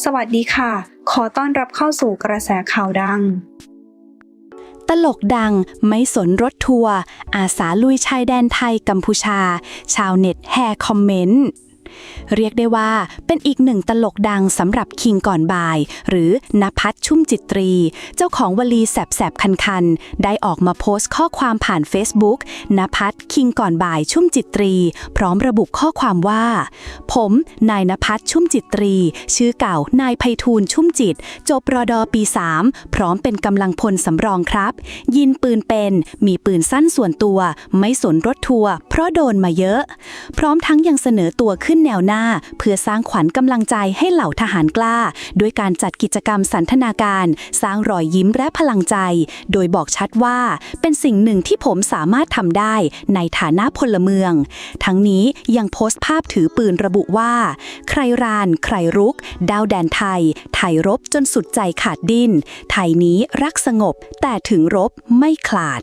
สวัสดีค่ะ ขอต้อนรับเข้าสู่กระแสข่าวดัง ตลกดังไม่สนรถทัวร์อาสาลุยชายแดนไทยกัมพูชา ชาวเน็ตแห่คอมเมนต์ เรียกได้ว่าเป็นอีกหนึ่งตลกดังสำหรับคิงก่อนบ่าย หรือนภัทรชุ่มจิตรี เจ้าของวลีแสบๆ คันๆ ได้ออกมาโพสต์ข้อความผ่าน Facebook นภัทรคิงก่อนบ่ายชุ่มจิตรี พร้อมระบุข้อความว่า ผมนายนภัทรชุ่มจิตรี ชื่อเก่านายไพฑูรย์ชุ่มจิต จบรอดอปี 3 พร้อมเป็นกำลังพลสำรองครับ ยินปืนเป็นมีปืนสั้นส่วนตัว ไม่สนรถทัวร์เพราะโดนมาเยอะ พร้อมทั้งยังเสนอตัวขึ้นแนวหน้า เพื่อสร้างขวัญกำลังใจให้เหล่าทหารกล้า ด้วยการจัดกิจกรรมสันทนาการ สร้างรอยยิ้มและพลังใจ โดยบอกชัดว่าเป็นสิ่งหนึ่งที่ผมสามารถทำได้ในฐานะพลเมือง ทั้งนี้ยังโพสต์ภาพถือปืนระบุว่า ใครราน ใครรุก ดาวแดนไทย ไทยรบจนสุดใจขาดดิ้น ไทยนี้รักสงบแต่ถึงรบไม่ขาด